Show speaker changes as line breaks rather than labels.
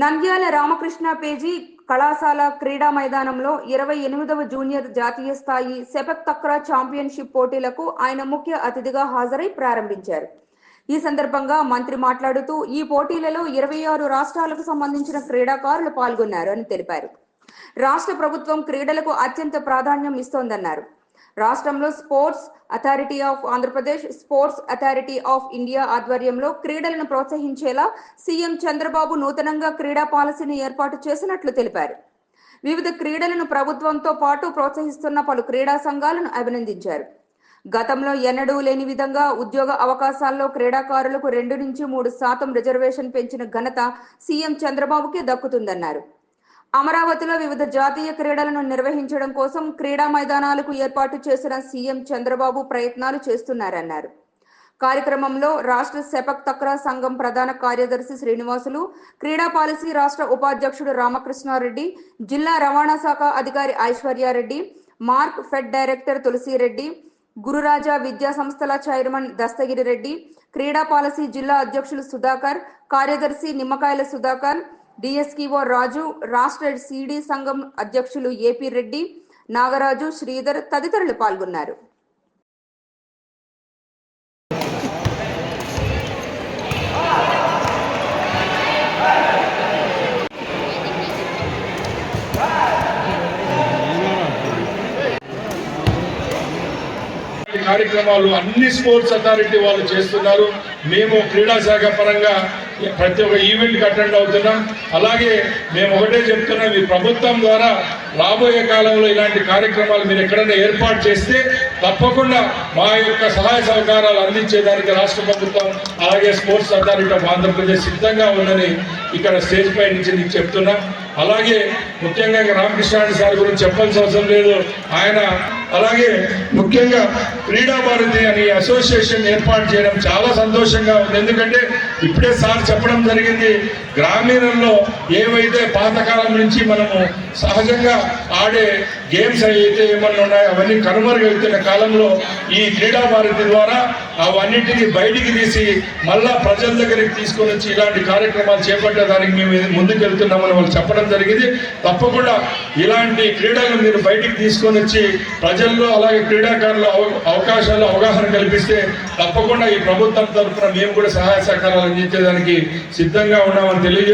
Nandyal Ramakrishna page కళాశాల క్రీడా మైదానంలో ఇరవై ఎనిమిదవ జూనియర్ జాతీయ స్థాయి సెపక్ తక్రా ఛాంపియన్షిప్ పోటీలకు ఆయన ముఖ్య అతిథిగా హాజరై ప్రారంభించారు. ఈ సందర్భంగా మంత్రి మాట్లాడుతూ ఈ పోటీలలో ఇరవై ఆరు రాష్ట్రాలకు సంబంధించిన క్రీడాకారులు పాల్గొన్నారు అని తెలిపారు. రాష్ట్ర ప్రభుత్వం క్రీడలకు అత్యంత ప్రాధాన్యం ఇస్తోందన్నారు. రాష్ట్రంలో sports authority of Andhra Pradesh sports authority of India ఆధ్వర్యంలో క్రీడలను ప్రోత్సహించేలా సీఎం చంద్రబాబు నూతనంగా క్రీడా పాలసీని ఏర్పాటు చేసినట్లు తెలిపారు. వివిధ క్రీడలను ప్రభుత్వంతో పాటు ప్రోత్సహిస్తున్న పలు క్రీడా సంఘాలను అభినందించారు. గతంలో ఎన్నడూ లేని విధంగా ఉద్యోగ అవకాశాల్లో క్రీడాకారులకు రెండు నుంచి మూడు శాతం రిజర్వేషన్ పెంచిన ఘనత సీఎం చంద్రబాబుకే దక్కుతుందన్నారు. అమరావతిలో వివిధ జాతీయ క్రీడలను నిర్వహించడం కోసం క్రీడా మైదానాలకు ఏర్పాటు చేసిన సీఎం చంద్రబాబు ప్రయత్నాలు చేస్తున్నారన్నారు. కార్యక్రమంలో రాష్ట్ర సెపక్ తక్రా సంఘం ప్రధాన కార్యదర్శి శ్రీనివాసులు క్రీడా పాలసీ రాష్ట్ర ఉపాధ్యక్షుడు రామకృష్ణారెడ్డి జిల్లా రవాణా శాఖ అధికారి Aishwarya Reddy mark fed director Tulasi Reddy Gururaja విద్యా సంస్థల చైర్మన్ దస్తగిరి రెడ్డి క్రీడా పాలసీ జిల్లా అధ్యక్షులు సుధాకర్ కార్యదర్శి నిమ్మకాయల సుధాకర్ డిఎస్కిఓ రాజు రాష్ట్ర సిడి సంఘం అధ్యక్షులు ఏపీ రెడ్డి నాగరాజు శ్రీధర్ తదితరులు పాల్గొన్నారు.
కార్యక్రమాలు అన్ని స్పోర్ట్స్ అథారిటీ వాళ్ళు చేస్తున్నారు. మేము క్రీడా శాఖ పరంగా ప్రతి ఒక్క ఈవెంట్కి అటెండ్ అవుతున్నాం. అలాగే మేము ఒకటే చెప్తున్నాం ఈ ప్రభుత్వం ద్వారా రాబోయే కాలంలో ఇలాంటి కార్యక్రమాలు మీరు ఎక్కడైనా ఏర్పాటు చేస్తే తప్పకుండా మా యొక్క సహాయ సహకారాలు అందించేదానికి రాష్ట్ర ప్రభుత్వం అలాగే స్పోర్ట్స్ అథారిటీ ఆఫ్ ఆంధ్రప్రదేశ్ సిద్ధంగా ఉందని ఇక్కడ స్టేజ్ పై నుంచి నీకు చెప్తున్నాం. అలాగే ముఖ్యంగా ఇంకా రామకృష్ణారెడ్డి సార్ గురించి చెప్పాల్సిన అవసరం లేదు. ఆయన అలాగే ముఖ్యంగా క్రీడా భారతి అని అసోసియేషన్ ఏర్పాటు చేయడం చాలా సంతోషంగా ఉంది. ఎందుకంటే ఇప్పుడే సార్ చెప్పడం జరిగింది. గ్రామీణంలో ఏవైతే పాతకాలం నుంచి మనము సహజంగా ఆడే గేమ్స్ అయితే ఏమన్నా ఉన్నాయో అవన్నీ కనుమరుగవుతున్న కాలంలో ఈ క్రీడా భారతి ద్వారా అవన్నిటిని బయటికి తీసి మళ్ళా ప్రజల దగ్గరికి తీసుకొని వచ్చి ఇలాంటి కార్యక్రమాలు చేపట్టడానికి మేము ముందుకు వెళ్తున్నామని వాళ్ళు చెప్పడం జరిగింది. తప్పకుండా ఇలాంటి క్రీడలను మీరు బయటికి తీసుకొని వచ్చి ప్రజల్లో అలాగే క్రీడాకారుల అవకాశాలు అవగాహన కల్పిస్తే తప్పకుండా ఈ ప్రభుత్వం తరఫున మేము కూడా సహాయ సహకారాలు అందించేదానికి సిద్ధంగా ఉన్నామని తెలియజేస్తున్నాం